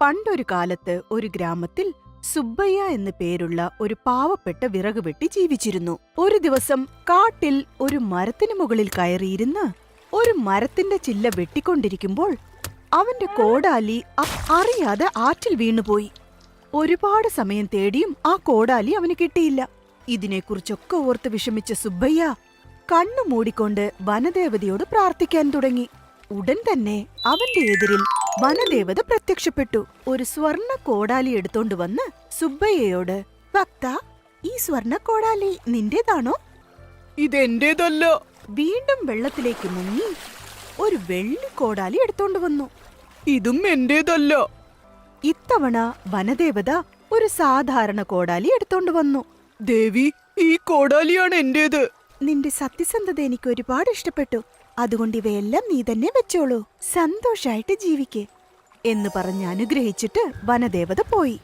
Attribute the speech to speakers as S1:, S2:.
S1: പണ്ടൊരു കാലത്ത് ഒരു ഗ്രാമത്തിൽ സുബ്ബയ്യ എന്നു പേരുള്ള ഒരു പാവപ്പെട്ട വിറക് വെട്ടി ജീവിച്ചിരുന്നു. ഒരു ദിവസം കാട്ടിൽ ഒരു മരത്തിനു മുകളിൽ കയറിയിരുന്ന് ഒരു മരത്തിന്റെ ചില്ല വെട്ടിക്കൊണ്ടിരിക്കുമ്പോൾ അവന്റെ കോടാലി അറിയാതെ ആറ്റിൽ വീണുപോയി. ഒരുപാട് സമയം തേടിയും ആ കോടാലി അവന് കിട്ടിയില്ല. ഇതിനെക്കുറിച്ചൊക്കെ ഓർത്ത് വിഷമിച്ച സുബ്ബയ്യ കണ്ണു മൂടിക്കൊണ്ട് വനദേവതയോട് പ്രാർത്ഥിക്കാൻ തുടങ്ങി. ഉടൻ തന്നെ അവന്റെ എതിരിൽ വനദേവത പ്രത്യക്ഷപ്പെട്ടു. ഒരു സ്വർണ കോടാലി എടുത്തോണ്ട് വന്ന് സുബ്ബയ്യയോട് ഭക്ത ഈ സ്വർണ കോടാലി നിന്റേതാണോ?
S2: ഇതെന്റേതല്ല.
S1: വീണ്ടും വെള്ളത്തിലേക്ക് മുങ്ങി ഒരു വെള്ളി കോടാലി എടുത്തോണ്ട് വന്നു.
S2: ഇതും എന്റേതല്ല.
S1: ഇത്തവണ വനദേവത ഒരു സാധാരണ കോടാലി എടുത്തോണ്ട് വന്നു.
S2: ദേവി ഈ കോടാലിയാണ് എന്റേത്.
S1: നിന്റെ സത്യസന്ധത എനിക്ക് ഒരുപാട് ഇഷ്ടപ്പെട്ടു. അതുകൊണ്ട് ഇവയെല്ലാം നീ തന്നെ വെച്ചോളൂ. സന്തോഷായിട്ട് ജീവിക്കേ. എന്ന് പറഞ്ഞ് അനുഗ്രഹിച്ചിട്ട് വനദേവത പോയി.